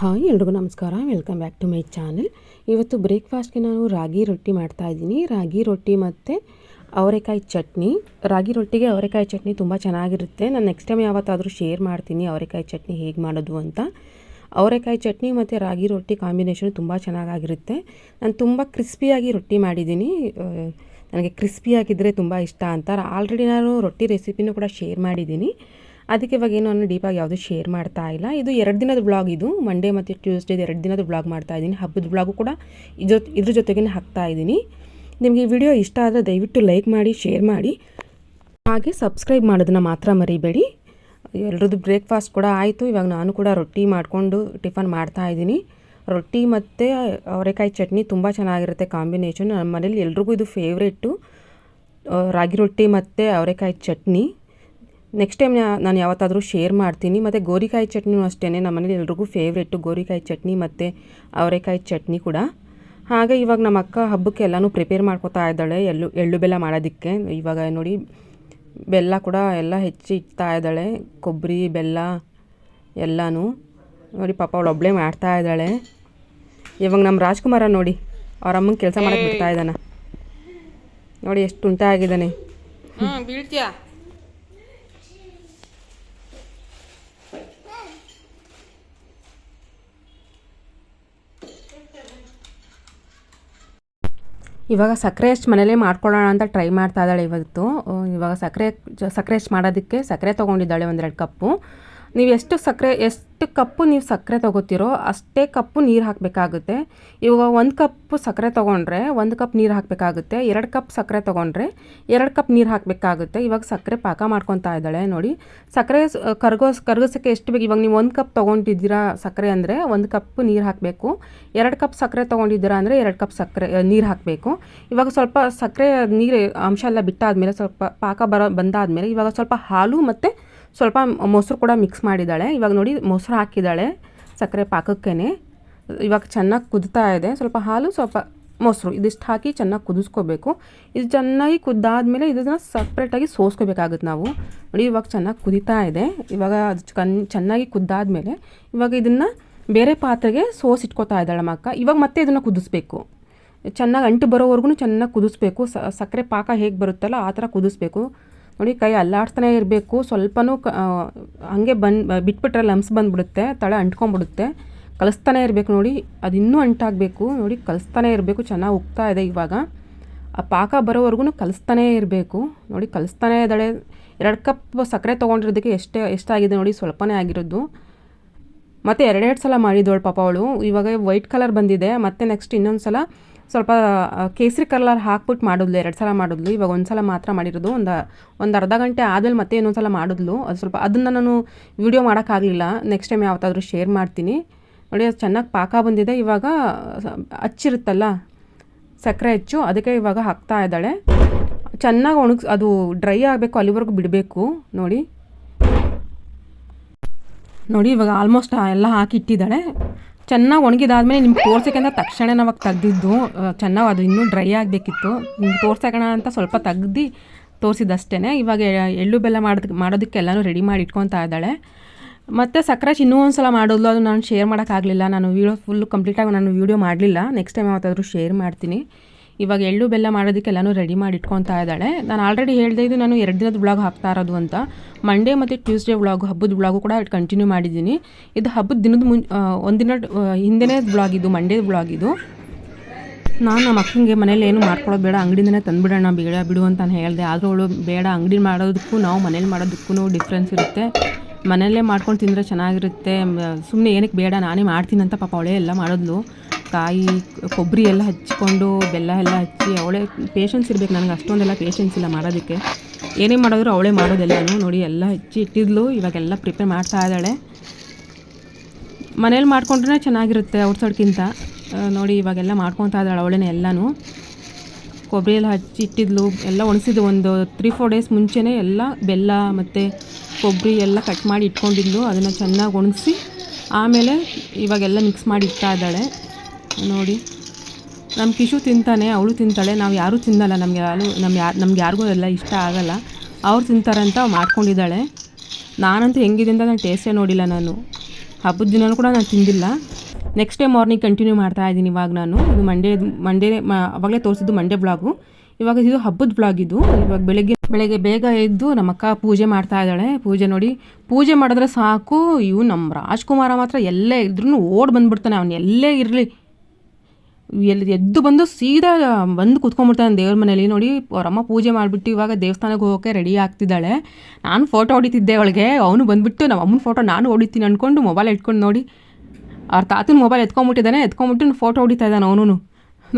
Hi ಎಲ್ರಿಗೂ ನಮಸ್ಕಾರ welcome back to my channel ಇವತ್ತು ಬ್ರೇಕ್ಫಾಸ್ಟ್ಗೆ ನಾನು ರಾಗಿ ರೊಟ್ಟಿ ಮಾಡ್ತಾ ಇದ್ದೀನಿ. ರಾಗಿ ರೊಟ್ಟಿ ಮತ್ತು ಅವರೆಕಾಯಿ ಚಟ್ನಿ. ರಾಗಿ ರೊಟ್ಟಿಗೆ ಅವರೆಕಾಯಿ ಚಟ್ನಿ ತುಂಬ ಚೆನ್ನಾಗಿರುತ್ತೆ. ನಾನು ನೆಕ್ಸ್ಟ್ ಟೈಮ್ ಯಾವತ್ತಾದರೂ ಶೇರ್ ಮಾಡ್ತೀನಿ ಅವರೆಕಾಯಿ ಚಟ್ನಿ ಹೇಗೆ ಮಾಡೋದು ಅಂತ. ಅವರೆಕಾಯಿ ಚಟ್ನಿ ಮತ್ತು ರಾಗಿ ರೊಟ್ಟಿ ಕಾಂಬಿನೇಷನ್ ತುಂಬ ಚೆನ್ನಾಗಾಗಿರುತ್ತೆ. ನಾನು ತುಂಬ ಕ್ರಿಸ್ಪಿಯಾಗಿ ರೊಟ್ಟಿ ಮಾಡಿದ್ದೀನಿ. ನನಗೆ ಕ್ರಿಸ್ಪಿಯಾಗಿದ್ದರೆ ತುಂಬ ಇಷ್ಟ ಅಂತ. ಆಲ್ರೆಡಿ ನಾನು ರೊಟ್ಟಿ ರೆಸಿಪಿನೂ ಕೂಡ ಶೇರ್ ಮಾಡಿದ್ದೀನಿ. ಅದಕ್ಕೆ ಇವಾಗ ಏನು ನಾನು ಡೀಪಾಗಿ ಯಾವುದು ಶೇರ್ ಮಾಡ್ತಾ ಇಲ್ಲ. ಇದು ಎರಡು ದಿನದ ಬ್ಲಾಗ್ ಇದು. ಮಂಡೇ ಮತ್ತು ಟ್ಯೂಸ್ಡೇದು ಎರಡು ದಿನದ ಬ್ಲಾಗ್ ಮಾಡ್ತಾ ಇದ್ದೀನಿ. ಹಬ್ಬದ ಬ್ಲಾಗು ಕೂಡ ಇದ್ರ ಇದ್ರ ಜೊತೆಗೇ ಹಾಕ್ತಾ ಇದ್ದೀನಿ. ನಿಮಗೆ ಈ ವಿಡಿಯೋ ಇಷ್ಟ ಆದರೆ ದಯವಿಟ್ಟು ಲೈಕ್ ಮಾಡಿ ಶೇರ್ ಮಾಡಿ. ಹಾಗೆ ಸಬ್ಸ್ಕ್ರೈಬ್ ಮಾಡೋದನ್ನ ಮಾತ್ರ ಮರಿಬೇಡಿ. ಎಲ್ಲರದ್ದು ಬ್ರೇಕ್ಫಾಸ್ಟ್ ಕೂಡ ಆಯಿತು. ಇವಾಗ ನಾನು ಕೂಡ ರೊಟ್ಟಿ ಮಾಡಿಕೊಂಡು ಟಿಫನ್ ಮಾಡ್ತಾ ಇದ್ದೀನಿ. ರೊಟ್ಟಿ ಮತ್ತು ಅವರೆಕಾಯಿ ಚಟ್ನಿ ತುಂಬ ಚೆನ್ನಾಗಿರುತ್ತೆ ಕಾಂಬಿನೇಷನ್ ನಮ್ಮ ಮನೇಲಿ ಎಲ್ರಿಗೂ ಇದು ಫೇವ್ರೇಟು ರಾಗಿ ರೊಟ್ಟಿ ಮತ್ತು ಅವರೆಕಾಯಿ ಚಟ್ನಿ. ನೆಕ್ಸ್ಟ್ ಟೈಮ್ ನಾನು ಯಾವತ್ತಾದರೂ ಶೇರ್ ಮಾಡ್ತೀನಿ. ಮತ್ತು ಗೋರಿಕಾಯಿ ಚಟ್ನಿನೂ ಅಷ್ಟೇ ನಮ್ಮ ಮನೇಲಿ ಎಲ್ರಿಗೂ ಫೇವ್ರೇಟು ಗೋರಿಕಾಯಿ ಚಟ್ನಿ ಮತ್ತು ಅವರೆಕಾಯಿ ಚಟ್ನಿ ಕೂಡ. ಹಾಗೆ ಇವಾಗ ನಮ್ಮ ಅಕ್ಕ ಹಬ್ಬಕ್ಕೆ ಎಲ್ಲನೂ ಪ್ರಿಪೇರ್ ಮಾಡ್ಕೊತಾ ಇದ್ದಾಳೆ. ಎಳ್ಳು ಎಳ್ಳು ಬೆಲ್ಲ ಮಾಡೋದಕ್ಕೆ. ಇವಾಗ ನೋಡಿ ಬೆಲ್ಲ ಕೂಡ ಎಲ್ಲ ಹೆಚ್ಚಿ ಇಡ್ತಾ ಇದ್ದಾಳೆ. ಕೊಬ್ಬರಿ ಬೆಲ್ಲ ಎಲ್ಲನೂ. ನೋಡಿ ಪಾಪ ಅವಳು ಒಬ್ಬಳೇ ಮಾಡ್ತಾ ಇದ್ದಾಳೆ. ಇವಾಗ ನಮ್ಮ ರಾಜ್ಕುಮಾರ ನೋಡಿ ಅವ್ರ ಅಮ್ಮನ ಕೆಲಸ ಮಾಡಕ್ಕೆ ಬಿಡ್ತಾ ಇದ್ದಾನೆ. ನೋಡಿ ಎಷ್ಟು ತುಂಟ ಆಗಿದ್ದಾನೆ ಇವಾಗ ಸಕ್ಕರೆ ಅಷ್ಟು ಮನೇಲೇ ಮಾಡ್ಕೊಳ್ಳೋಣ ಅಂತ ಟ್ರೈ ಮಾಡ್ತಾ ಇದ್ದಾಳೆ ಇವತ್ತು. ಇವಾಗ ಸಕ್ಕರೆ ಸಕ್ಕರೆ ಅಷ್ಟು ಮಾಡೋದಕ್ಕೆ ಸಕ್ಕರೆ ತೊಗೊಂಡಿದ್ದಾಳೆ ಒಂದೆರಡು ಕಪ್ಪು. ನೀವು ಎಷ್ಟು ಸಕ್ಕರೆ, ಎಷ್ಟು ಕಪ್ಪು ನೀವು ಸಕ್ಕರೆ ತೊಗೋತೀರೋ ಅಷ್ಟೇ ಕಪ್ಪು ನೀರು ಹಾಕಬೇಕಾಗುತ್ತೆ. ಇವಾಗ ಒಂದು ಕಪ್ ಸಕ್ಕರೆ ತೊಗೊಂಡ್ರೆ ಒಂದು ಕಪ್ ನೀರು ಹಾಕಬೇಕಾಗುತ್ತೆ, ಎರಡು ಕಪ್ ಸಕ್ಕರೆ ತೊಗೊಂಡ್ರೆ ಎರಡು ಕಪ್ ನೀರು ಹಾಕಬೇಕಾಗುತ್ತೆ. ಇವಾಗ ಸಕ್ಕರೆ ಪಾಕ ಮಾಡ್ಕೊತಾ ಇದ್ದಾಳೆ, ನೋಡಿ. ಸಕ್ಕರೆ ಸ್- ಕರ್ಗೋ, ಕರ್ಗಿಸೋಕ್ಕೆ ಎಷ್ಟು ಬೇಕು, ಇವಾಗ ನೀವು ಒಂದು ಕಪ್ ತೊಗೊಂಡಿದ್ದೀರಾ ಸಕ್ಕರೆ ಅಂದರೆ ಒಂದು ಕಪ್ ನೀರು ಹಾಕಬೇಕು. ಎರಡು ಕಪ್ ಸಕ್ಕರೆ ತೊಗೊಂಡಿದ್ದೀರಾ ಅಂದರೆ ಎರಡು ಕಪ್ ಸಕ್ಕರೆ ನೀರು ಹಾಕಬೇಕು. ಇವಾಗ ಸ್ವಲ್ಪ ಸಕ್ಕರೆ ನೀರು ಅಂಶ ಎಲ್ಲ ಬಿಟ್ಟಾದಮೇಲೆ ಸ್ವಲ್ಪ ಪಾಕ ಬರೋ, ಬಂದಾದಮೇಲೆ ಇವಾಗ ಸ್ವಲ್ಪ ಹಾಲು ಮತ್ತು ಸ್ವಲ್ಪ ಮೊಸರು ಕೂಡ ಮಿಕ್ಸ್ ಮಾಡಿದ್ದಾಳೆ. ಇವಾಗ ನೋಡಿ ಮೊಸರು ಹಾಕಿದ್ದಾಳೆ ಸಕ್ಕರೆ ಪಾಕಕ್ಕೇ ಇವಾಗ ಚೆನ್ನಾಗಿ ಕುದ್ತಾ ಇದೆ. ಸ್ವಲ್ಪ ಹಾಲು, ಸ್ವಲ್ಪ ಮೊಸರು ಇದಿಷ್ಟು ಹಾಕಿ ಚೆನ್ನಾಗಿ ಕುದಿಸ್ಕೋಬೇಕು. ಇದು ಚೆನ್ನಾಗಿ ಕುದ್ದಾದ್ಮೇಲೆ ಇದನ್ನು ಸಪ್ರೇಟಾಗಿ ಸೋಸ್ಕೋಬೇಕಾಗುತ್ತೆ ನಾವು. ನೋಡಿ ಇವಾಗ ಚೆನ್ನಾಗಿ ಕುದೀತಾ ಇದೆ. ಇವಾಗ ಅದು ಕನ್ ಚೆನ್ನಾಗಿ ಕುದ್ದಾದ್ಮೇಲೆ ಇವಾಗ ಇದನ್ನು ಬೇರೆ ಪಾತ್ರೆಗೆ ಸೋಸ್ ಇಟ್ಕೋತಾ ಇದ್ದಾಳೆ ಮಕ್ಕ ಇವಾಗ ಮತ್ತೆ ಇದನ್ನು ಕುದಿಸ್ಬೇಕು. ಚೆನ್ನಾಗಿ ಅಂಟು ಬರೋವರೆಗೂ ಚೆನ್ನಾಗಿ ಕುದಿಸ್ಬೇಕು. ಸಕ್ಕರೆ ಪಾಕ ಹೇಗೆ ಬರುತ್ತಲ್ಲ ಆ ಥರ ಕುದಿಸ್ಬೇಕು. ನೋಡಿ, ಕೈ ಅಲ್ಲಾಡ್ತಾನೆ ಇರಬೇಕು. ಸ್ವಲ್ಪನೂ ಹಂಗೆ ಬಂದು ಬಿಟ್ಬಿಟ್ರೆ ಲಮ್ಸ್ ಬಂದುಬಿಡುತ್ತೆ, ತಳ ಅಂಟ್ಕೊಂಡ್ಬಿಡುತ್ತೆ. ಕಲಿಸ್ತಾನೆ ಇರಬೇಕು ನೋಡಿ, ಅದು ಇನ್ನೂ ಅಂಟಾಗಬೇಕು. ನೋಡಿ, ಕಲಿಸ್ತಾನೆ ಇರಬೇಕು, ಚೆನ್ನಾಗಿ ಉಗ್ತಾ ಇದೆ ಇವಾಗ. ಆ ಪಾಕ ಬರೋವರೆಗೂ ಕಲಿಸ್ತಾನೇ ಇರಬೇಕು. ನೋಡಿ, ಕಲಿಸ್ತಾನೆ ಇದ್ದಾಳೆ. ಎರಡು ಕಪ್ ಸಕ್ಕರೆ ತೊಗೊಂಡಿರೋದಕ್ಕೆ ಎಷ್ಟೇ, ಎಷ್ಟಾಗಿದೆ ನೋಡಿ, ಸ್ವಲ್ಪನೇ ಆಗಿರೋದು. ಮತ್ತು ಎರಡೆರಡು ಸಲ ಮಾಡಿದವಳು ಪಾಪ ಅವಳು. ಇವಾಗ ವೈಟ್ ಕಲರ್ ಬಂದಿದೆ. ಮತ್ತು ನೆಕ್ಸ್ಟ್ ಇನ್ನೊಂದು ಸಲ ಸ್ವಲ್ಪ ಕೇಸರಿ ಕಲರ್ ಹಾಕ್ಬಿಟ್ಟು ಮಾಡಿದ್ಲು, ಎರಡು ಸಲ ಮಾಡಿದ್ಲು. ಇವಾಗ ಒಂದು ಸಲ ಮಾತ್ರ ಮಾಡಿರೋದು. ಒಂದು ಒಂದು ಅರ್ಧ ಗಂಟೆ ಆದಮೇಲೆ ಮತ್ತೆ ಇನ್ನೊಂದು ಸಲ ಮಾಡಿದ್ಲು. ಅದು ಸ್ವಲ್ಪ, ಅದನ್ನು ನಾನು ವಿಡಿಯೋ ಮಾಡೋಕ್ಕಾಗಲಿಲ್ಲ. ನೆಕ್ಸ್ಟ್ ಟೈಮ್ ಯಾವತ್ತಾದರೂ ಶೇರ್ ಮಾಡ್ತೀನಿ. ನೋಡಿ, ಅದು ಚೆನ್ನಾಗಿ ಪಾಕ ಬಂದಿದೆ. ಇವಾಗ ಹಚ್ಚಿರುತ್ತಲ್ಲ ಸಕ್ಕರೆ ಹೆಚ್ಚು. ಅದಕ್ಕೆ ಇವಾಗ ಹಾಕ್ತಾ ಇದ್ದಾಳೆ. ಚೆನ್ನಾಗಿ ಒಣಗಿಸ್, ಅದು ಡ್ರೈ ಆಗಬೇಕು, ಅಲ್ಲಿವರೆಗೂ ಬಿಡಬೇಕು. ನೋಡಿ. ನೋಡಿ, ಇವಾಗ ಆಲ್ಮೋಸ್ಟ್ ಎಲ್ಲ ಹಾಕಿ ಇಟ್ಟಿದ್ದಾಳೆ ಚೆನ್ನಾಗಿ ಒಣಗಿದಾದ್ಮೇಲೆ ನಿಮ್ಗೆ ತೋರ್ಸೋಕೆ ಅಂತ ತಕ್ಷಣ ನಾವಾಗ ತೆಗ್ದಿದ್ದು ಚೆನ್ನಾಗಿ ಅದು ಇನ್ನೂ ಡ್ರೈ ಆಗಬೇಕಿತ್ತು. ನಿಮ್ಗೆ ತೋರ್ಸೋಣ ಅಂತ ಸ್ವಲ್ಪ ತೆಗ್ದು ತೋರಿಸಿದಷ್ಟೇ ಇವಾಗ ಎಳ್ಳು ಬೆಲ್ಲ ಮಾಡೋದಕ್ಕೆ ಮಾಡೋದಕ್ಕೆ ಎಲ್ಲನೂ ರೆಡಿ ಮಾಡಿ ಇಟ್ಕೊತಾ ಇದ್ದಾಳೆ. ಮತ್ತು ಸಕ್ಕರೆ ಇನ್ನೂ ಒಂದು ಸಲ ಮಾಡೋದು, ಅದು ನಾನು ಶೇರ್ ಮಾಡೋಕ್ಕಾಗಲಿಲ್ಲ ನಾನು ವೀಡಿಯೋ ಫುಲ್ ಕಂಪ್ಲೀಟಾಗಿ ನಾನು ವೀಡಿಯೋ ಮಾಡಲಿಲ್ಲ. ನೆಕ್ಸ್ಟ್ ಟೈಮ್ ಯಾವತ್ತಾದರೂ ಶೇರ್ ಮಾಡ್ತೀನಿ. ಇವಾಗ ಎಳ್ಳು ಬೆಲ್ಲ ಮಾಡೋದಕ್ಕೆ ಎಲ್ಲನೂ ರೆಡಿ ಮಾಡಿ ಇಟ್ಕೊತಾ ಇದ್ದಾಳೆ. ನಾನು ಆಲ್ರೆಡಿ ಹೇಳಿದೆ ಇದು ನಾನು ಎರಡು ದಿನದ ಬ್ಲಾಗ್ ಹಾಕ್ತಾ ಇರೋದು ಅಂತ. ಮಂಡೇ ಮತ್ತು ಟ್ಯೂಸ್ಡೇ ಬ್ಲಾಗು ಹಬ್ಬದ ಬ್ಲಾಗು ಕೂಡ ಕಂಟಿನ್ಯೂ ಮಾಡಿದ್ದೀನಿ. ಇದು ಹಬ್ಬದ ದಿನದ ಮುನ್ ಒಂದಿನ ಹಿಂದೆನೇ ಬ್ಲಾಗ್ ಇದು ಮಂಡೇ ಬ್ಲಾಗ್ ಇದು. ನಾನು ನಮ್ಮ ಅಕ್ಕಂಗೆ ಮನೇಲಿ ಏನು ಮಾಡ್ಕೊಳ್ಳೋದು ಬೇಡ, ಅಂಗಡಿಯಿಂದನೇ ತಂದುಬಿಡೋಣ, ಬೇಡ ಬಿಡು ಅಂತ ನಾನು ಹೇಳಿದೆ. ಆದರೂ ಅವಳು ಬೇಡ, ಅಂಗಡಿ ಮಾಡೋದಕ್ಕೂ ನಾವು ಮನೇಲಿ ಮಾಡೋದಕ್ಕೂ ಡಿಫ್ರೆನ್ಸ್ ಇರುತ್ತೆ. ಮನೆಯಲ್ಲೇ ಮಾಡ್ಕೊಂಡು ತಿಂದರೆ ಚೆನ್ನಾಗಿರುತ್ತೆ. ಸುಮ್ಮನೆ ಏನಕ್ಕೆ ಬೇಡ, ನಾನೇ ಮಾಡ್ತೀನಿ ಅಂತ ಪಾಪ ಅವಳೇ ಎಲ್ಲ ಮಾಡಿದ್ಲು. ಕಾಯಿ ಕೊಬ್ಬರಿ ಎಲ್ಲ ಹಚ್ಚಿಕೊಂಡು ಬೆಲ್ಲ ಎಲ್ಲ ಹಚ್ಚಿ ಅವಳೇ ಪೇಷನ್ಸ್ ಇರಬೇಕು ನನಗೆ ಅಷ್ಟೊಂದೆಲ್ಲ ಪೇಷನ್ಸ್ ಇಲ್ಲ ಮಾಡೋದಕ್ಕೆ. ಏನೇ ಮಾಡಿದ್ರು ಅವಳೇ ಮಾಡೋದೆಲ್ಲನೂ ನೋಡಿ ಎಲ್ಲ ಹಚ್ಚಿ ಇಟ್ಟಿದ್ಲು ಇವಾಗೆಲ್ಲ ಪ್ರಿಪೇರ್ ಮಾಡ್ತಾ ಇದ್ದಾಳೆ. ಮನೇಲಿ ಮಾಡ್ಕೊಂಡ್ರೆ ಚೆನ್ನಾಗಿರುತ್ತೆ ಔಟ್ಸೈಡ್ಗಿಂತ ಆ, ನೋಡಿ ಇವಾಗೆಲ್ಲ ಮಾಡ್ಕೊತಾ ಇದ್ದಾಳೆ ಅವಳೇನೆ ಎಲ್ಲನೂ. ಕೊಬ್ಬರಿ ಎಲ್ಲ ಹಚ್ಚಿ ಇಟ್ಟಿದ್ಲು ಎಲ್ಲ ಒಣಸಿದ್ದು ಒಂದು ತ್ರೀ ಫೋರ್ ಡೇಸ್ ಮುಂಚೆನೇ ಎಲ್ಲ ಬೆಲ್ಲ ಮತ್ತು ಕೊಬ್ಬರಿ ಎಲ್ಲ ಕಟ್ ಮಾಡಿ ಇಟ್ಕೊಂಡಿದ್ಲು ಅದನ್ನು ಚೆನ್ನಾಗಿ ಒಣಗಿಸಿ ಆಮೇಲೆ ಇವಾಗೆಲ್ಲ ಮಿಕ್ಸ್ ಮಾಡಿ ಇಡ್ತಾ ಇದ್ದಾಳೆ. ನೋಡಿ. ನಮ್ಮ ಕಿಶು ತಿಂತಾನೆ, ಅವಳು ತಿಂತಾಳೆ, ನಾವು ಯಾರೂ ತಿನ್ನಲ್ಲ, ನಮಗೆ ಯಾರು ನಮ್ಮ ಯಾರು, ನಮ್ಗೆ ಯಾರಿಗೂ ಎಲ್ಲ ಇಷ್ಟ ಆಗಲ್ಲ. ಅವ್ರು ತಿಂತಾರೆ ಅಂತ ಮಾಡ್ಕೊಂಡಿದ್ದಾಳೆ. ನಾನಂತೂ ಹೆಂಗಿದೆ ಅಂತ ನಾನು ಟೇಸ್ಟೇ ನೋಡಿಲ್ಲ ನಾನು. ಹಬ್ಬದ ದಿನನೂ ಕೂಡ ನಾನು ತಿಂದಿಲ್ಲ. ನೆಕ್ಸ್ಟ್ ಡೇ ಮಾರ್ನಿಂಗ್ ಕಂಟಿನ್ಯೂ ಮಾಡ್ತಾ ಇದ್ದೀನಿ ಇವಾಗ ನಾನು. ಇದು ಮಂಡೇ ಮಂಡೇ ಅವಾಗಲೇ ತೋರಿಸಿದ್ದು ಮಂಡೇ ಬ್ಲಾಗು ಇವಾಗ ಇದು ಹಬ್ಬದ ಬ್ಲಾಗ್ ಇದು. ಇವಾಗ ಬೆಳಗ್ಗೆ ಬೆಳಗ್ಗೆ ಬೇಗ ಎದ್ದು ನಮ್ಮ ಅಕ್ಕ ಪೂಜೆ ಮಾಡ್ತಾ ಇದ್ದಾಳೆ. ಪೂಜೆ ನೋಡಿ, ಪೂಜೆ ಮಾಡಿದ್ರೆ ಸಾಕು. ಇವು ನಮ್ಮ ರಾಜ್ಕುಮಾರ ಮಾತ್ರ ಎಲ್ಲೇ ಇದ್ರೂ ಓಡ್ ಬಂದ್ಬಿಡ್ತಾನೆ. ಅವನು ಎಲ್ಲೇ ಇರಲಿ. ಎಲ್ಲಿ ಎದ್ದು ಬಂದು ಸೀದಾ ಬಂದು ಕುತ್ಕೊಂಡ್ಬಿಡ್ತಾನೆ ದೇವ್ರ ಮನೇಲಿ. ನೋಡಿ ಅವರಮ್ಮ ಪೂಜೆ ಮಾಡಿಬಿಟ್ಟು ಇವಾಗ ದೇವಸ್ಥಾನಕ್ಕೆ ಹೋಗೋಕೆ ರೆಡಿ ಆಗ್ತಿದ್ದಾಳೆ. ನಾನು ಫೋಟೋ ಹೊಡಿತಿದ್ದೆ ಅವಳಿಗೆ. ಅವನು ಬಂದುಬಿಟ್ಟು ನಮ್ಮ ಅಮ್ಮನ ಫೋಟೋ ನಾನು ಹೊಡಿತೀನಿ ಅಂದ್ಕೊಂಡು ಮೊಬೈಲ್ ಇಟ್ಕೊಂಡು ನೋಡಿ. ಅವ್ರ ತಾತನ ಮೊಬೈಲ್ ಎತ್ಕೊಂಬಿಟ್ಟಿದ್ದಾನೆ ಎತ್ಕೊಂಬಿಟ್ಟು ಫೋಟೋ ಹೊಡಿತಾ ಇದ್ದಾನೆ ಅವನು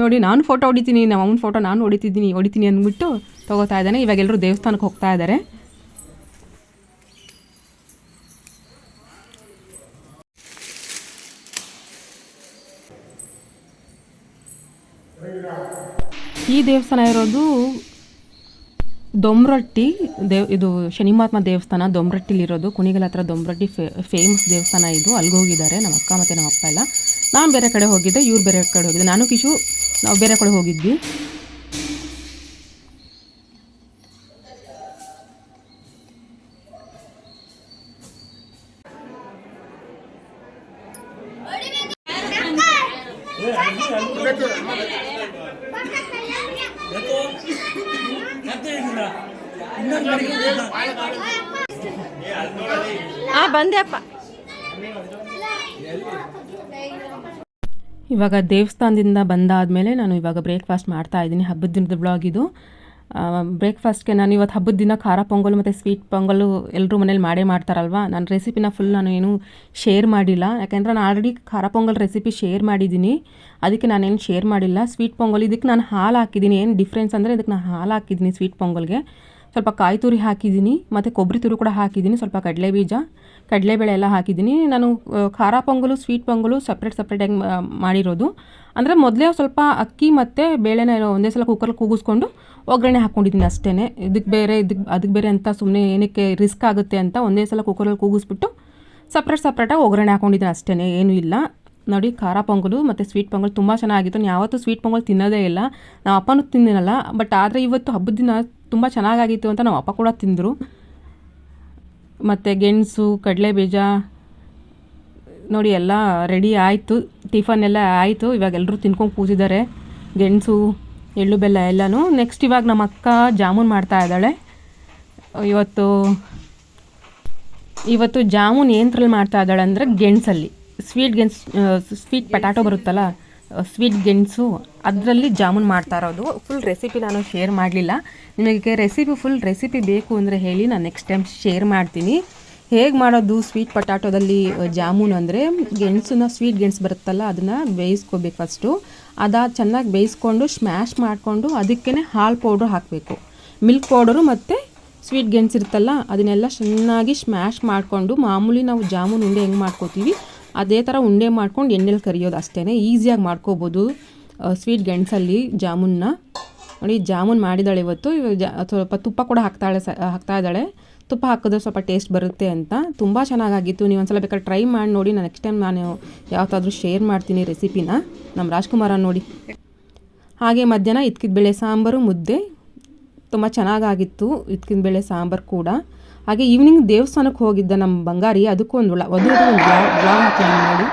ನೋಡಿ, ನಾನು ಫೋಟೋ ಹೊಡಿತೀನಿ. ನಮ್ಮ ಅಮ್ಮನ ಫೋಟೋ ನಾನು ಹೊಡಿತಿದ್ದೀನಿ, ಹೊಡಿತೀನಿ ಅಂದ್ಬಿಟ್ಟು ತೊಗೋತಾ ಇದ್ದಾನೆ. ಇವಾಗ ಎಲ್ಲರೂ ದೇವಸ್ಥಾನಕ್ಕೆ ಹೋಗ್ತಾ ಇದ್ದಾರೆ. ಈ ದೇವಸ್ಥಾನ ಇರೋದು ದೊಮ್ರೊಟ್ಟಿ ದೇವ್, ಇದು ಶನಿ ಮಹಾತ್ಮ ದೇವಸ್ಥಾನ. ದೊಮ್ರಟ್ಟಿಲಿರೋದು ಕುಣಿಗಲ್ ಹತ್ರ ದೊಮ್ರಟ್ಟಿ ಫೇ ಫೇಮಸ್ ದೇವಸ್ಥಾನ ಇದು. ಅಲ್ಲಿಗೆ ಹೋಗಿದ್ದಾರೆ ನಮ್ಮ ಅಕ್ಕ ಮತ್ತು ನಮ್ಮ ಅಪ್ಪ ಎಲ್ಲ. ನಾನು ಬೇರೆ ಕಡೆ ಹೋಗಿದ್ದೆ, ಇವ್ರು ಬೇರೆ ಕಡೆ ಹೋಗಿದ್ದೆ. ನಾನು ಕಿಶು, ನಾವು ಬೇರೆ ಕಡೆ ಹೋಗಿದ್ವಿ. ಆ ಬಂದೆಪ್ಪ ಇವಾಗ ದೇವಸ್ಥಾನದಿಂದ ಬಂದಾದಮೇಲೆ ನಾನು ಇವಾಗ ಬ್ರೇಕ್ಫಾಸ್ಟ್ ಮಾಡ್ತಾ ಇದ್ದೀನಿ, ಹಬ್ಬದ ದಿನದ ಬ್ಲಾಗ್ ಇದು. ಬ್ರೇಕ್ಫಾಸ್ಟ್ಗೆ ನಾನು ಇವತ್ತು ಹಬ್ಬದ ದಿನ ಖಾರ ಪೊಂಗಲ್ ಮತ್ತು ಸ್ವೀಟ್ ಪೊಂಗಲು ಎಲ್ಲರೂ ಮನೇಲಿ ಮಾಡೇ ಮಾಡ್ತಾರಲ್ವ? ನಾನು ರೆಸಿಪಿನ ಫುಲ್ ನಾನು ಏನು ಶೇರ್ ಮಾಡಿಲ್ಲ. ಯಾಕೆಂದರೆ ನಾನು ಆಲ್ರೆಡಿ ಖಾರ ಪೊಂಗಲ್ ರೆಸಿಪಿ ಶೇರ್ ಮಾಡಿದ್ದೀನಿ. ಅದಕ್ಕೆ ನಾನೇನು ಶೇರ್ ಮಾಡಿಲ್ಲ. ಸ್ವೀಟ್ ಪೊಂಗಲ್, ಇದಕ್ಕೆ ನಾನು ಹಾಲು ಹಾಕಿದ್ದೀನಿ. ಏನು ಡಿಫ್ರೆನ್ಸ್ ಅಂದರೆ ಇದಕ್ಕೆ ನಾನು ಹಾಲು ಹಾಕಿದ್ದೀನಿ ಸ್ವೀಟ್ ಪೊಂಗಲ್ಗೆ. ಸ್ವಲ್ಪ ಕಾಯಿ ತುರಿ ಹಾಕಿದ್ದೀನಿ, ಮತ್ತು ಕೊಬ್ಬರಿ ತುರಿ ಕೂಡ ಹಾಕಿದ್ದೀನಿ, ಸ್ವಲ್ಪ ಕಡಲೆ ಬೀಜ ಕಡಲೆಬೇಳೆ ಎಲ್ಲ ಹಾಕಿದ್ದೀನಿ. ನಾನು ಖಾರ ಪೊಂಗಲು, ಸ್ವೀಟ್ ಪೊಂಗಲು ಸಪ್ರೇಟ್ ಸಪ್ರೇಟಾಗಿ ಮಾಡಿರೋದು. ಅಂದರೆ ಮೊದಲೇ ಸ್ವಲ್ಪ ಅಕ್ಕಿ ಮತ್ತು ಬೇಳೆನ ಒಂದೇ ಸಲ ಕುಕ್ಕರ್ಗೆ ಕೂಗಿಸ್ಕೊಂಡು ಒಗ್ಗರಣೆ ಹಾಕ್ಕೊಂಡಿದ್ದೀನಿ ಅಷ್ಟೇ ಇದಕ್ಕೆ ಬೇರೆ ಇದಕ್ಕೆ ಅದಕ್ಕೆ ಬೇರೆ ಅಂತ ಸುಮ್ಮನೆ ಏನಕ್ಕೆ ರಿಸ್ಕ್ ಆಗುತ್ತೆ ಅಂತ ಒಂದೇ ಸಲ ಕುಕ್ಕರಲ್ಲಿ ಕೂಗಿಸ್ಬಿಟ್ಟು ಸಪ್ರೇಟ್ ಸಪ್ರೇಟಾಗಿ ಒಗ್ಗರಣೆ ಹಾಕ್ಕೊಂಡಿದ್ದೀನಿ ಅಷ್ಟೇ ಏನೂ ಇಲ್ಲ. ನೋಡಿ, ಖಾರ ಪೊಂಗಲು ಮತ್ತು ಸ್ವೀಟ್ ಪೊಂಗಲ್ ತುಂಬ ಚೆನ್ನಾಗಿತ್ತು. ನಾನು ಯಾವತ್ತೂ ಸ್ವೀಟ್ ಪೊಂಗಲ್ ತಿನ್ನೋದೇ ಇಲ್ಲ. ನಾವು ಅಪ್ಪನೂ ತಿನ್ನಲ್ಲ ಬಟ್ ಆದರೆ ಇವತ್ತು ಹಬ್ಬದ ದಿನ ತುಂಬ ಚೆನ್ನಾಗಾಗಿತ್ತು ಅಂತ ನಮ್ಮ ಅಪ್ಪ ಕೂಡ ತಿಂದರು. ಮತ್ತು ಗೆಣಸು ಕಡಲೆ ಬೀಜ ನೋಡಿ ಎಲ್ಲ ರೆಡಿ ಆಯಿತು. ಟಿಫನ್ ಎಲ್ಲ ಆಯಿತು. ಇವಾಗ ಎಲ್ಲರೂ ತಿನ್ಕೊಂಡು ಕೂತಿದ್ದಾರೆ. ಗೆಣಸು, ಎಳ್ಳು ಬೆಲ್ಲ ಎಲ್ಲನೂ. ನೆಕ್ಸ್ಟ್ ಇವಾಗ ನಮ್ಮ ಅಕ್ಕ ಜಾಮೂನ್ ಮಾಡ್ತಾ ಇದ್ದಾಳೆ. ಇವತ್ತು ಇವತ್ತು ಜಾಮೂನ್ ಏನ್ರಲ್ಲಿ ಮಾಡ್ತಾ ಇದ್ದಾಳೆ ಅಂದರೆ ಗೆಣಸಲ್ಲಿ. ಸ್ವೀಟ್ ಗೆಣಸು ಸ್ವೀಟ್ ಪಟಾಟೋ ಬರುತ್ತಲ್ಲ. ಸ್ವೀಟ್ ಗೆಣಸು, ಅದರಲ್ಲಿ ಜಾಮೂನ್ ಮಾಡ್ತಾ ಇರೋದು. ಫುಲ್ ರೆಸಿಪಿ ನಾನು ಶೇರ್ ಮಾಡಲಿಲ್ಲ. ನಿಮಗೆ ರೆಸಿಪಿ ಫುಲ್ ರೆಸಿಪಿ ಬೇಕು ಅಂದರೆ ಹೇಳಿ ನಾನು ನೆಕ್ಸ್ಟ್ ಟೈಮ್ ಶೇರ್ ಮಾಡ್ತೀನಿ. ಹೇಗೆ ಮಾಡೋದು ಸ್ವೀಟ್ ಪಟಾಟೋದಲ್ಲಿ ಜಾಮೂನ್ ಅಂದರೆ ಗೆಣಸನ್ನ ಸ್ವೀಟ್ ಗೆಣಸು ಬರುತ್ತಲ್ಲ, ಅದನ್ನು ಬೇಯಿಸ್ಕೋಬೇಕು ಫಸ್ಟು ಅದಾದ ಚೆನ್ನಾಗಿ ಬೇಯಿಸ್ಕೊಂಡು ಸ್ಮ್ಯಾಶ್ ಮಾಡಿಕೊಂಡು ಅದಕ್ಕೇ ಹಾಲು ಪೌಡ್ರ್ ಹಾಕಬೇಕು. ಮಿಲ್ಕ್ ಪೌಡರು ಮತ್ತು ಸ್ವೀಟ್ ಗೆಣಸು ಇರುತ್ತಲ್ಲ, ಅದನ್ನೆಲ್ಲ ಚೆನ್ನಾಗಿ ಸ್ಮ್ಯಾಶ್ ಮಾಡಿಕೊಂಡು ಮಾಮೂಲಿ ನಾವು ಜಾಮೂನ್ ಉಂಡೆ ಹೆಂಗೆ ಮಾಡ್ಕೋತೀವಿ ಅದೇ ಥರ ಉಂಡೆ ಮಾಡ್ಕೊಂಡು ಎಣ್ಣೆಲಿ ಕರಿಯೋದು ಅಷ್ಟೇ ಈಸಿಯಾಗಿ ಮಾಡ್ಕೋಬೋದು. ಸ್ವೀಟ್ ಗೆಣಸಲ್ಲಿ ಜಾಮೂನ್ನ. ನೋಡಿ, ಜಾಮೂನ್ ಮಾಡಿದಾಳೆ ಇವತ್ತು. ಸ್ವಲ್ಪ ತುಪ್ಪ ಕೂಡ ಹಾಕ್ತಾಳೆ ಹಾಕ್ತಾ ಇದ್ದಾಳೆ. ತುಪ್ಪ ಹಾಕಿದ್ರೆ ಸ್ವಲ್ಪ ಟೇಸ್ಟ್ ಬರುತ್ತೆ ಅಂತ. ತುಂಬ ಚೆನ್ನಾಗಾಗಿತ್ತು. ನೀವು ಒಂದ್ಸಲ ಬೇಕಾದ್ರೆ ಟ್ರೈ ಮಾಡಿ ನೋಡಿ. ನಾನು ನೆಕ್ಸ್ಟ್ ಟೈಮ್ ನಾನು ಯಾವತ್ತಾದರೂ ಶೇರ್ ಮಾಡ್ತೀನಿ ರೆಸಿಪಿನ ನಮ್ಮ ರಾಜ್ಕುಮಾರ ನೋಡಿ. ಹಾಗೆ ಮಧ್ಯಾಹ್ನ ಇದ್ಕಿದ ಬೇಳೆ ಸಾಂಬಾರು ಮುದ್ದೆ. ತುಂಬ ಚೆನ್ನಾಗಾಗಿತ್ತು. ಇದ್ಕಿನ ಬೇಳೆ ಸಾಂಬಾರು ಕೂಡ. ಹಾಗೆ ಈವ್ನಿಂಗ್ ದೇವಸ್ಥಾನಕ್ಕೆ ಹೋಗಿದ್ದ ನಮ್ಮ ಬಂಗಾರಿ ಅದಕ್ಕೂ ಒಂದು ಒಳ ಒಂದು ಒಂದು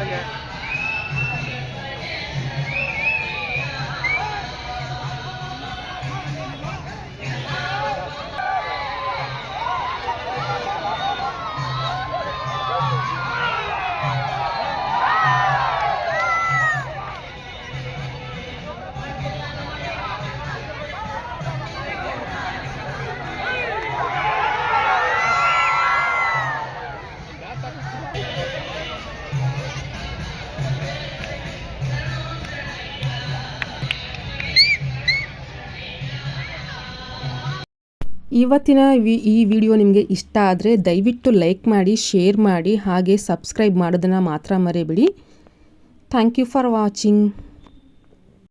ಬ್ಲಾಗ್ ಇವತ್ತಿನ ಈ ವಿಡಿಯೋ ನಿಮಗೆ ಇಷ್ಟ ಆದರೆ ದಯವಿಟ್ಟು ಲೈಕ್ ಮಾಡಿ, ಶೇರ್ ಮಾಡಿ, ಹಾಗೆ ಸಬ್ಸ್ಕ್ರೈಬ್ ಮಾಡೋದನ್ನು ಮಾತ್ರ ಮರೆಯಬೇಡಿ ಥ್ಯಾಂಕ್ ಯು ಫಾರ್ ವಾಚಿಂಗ್.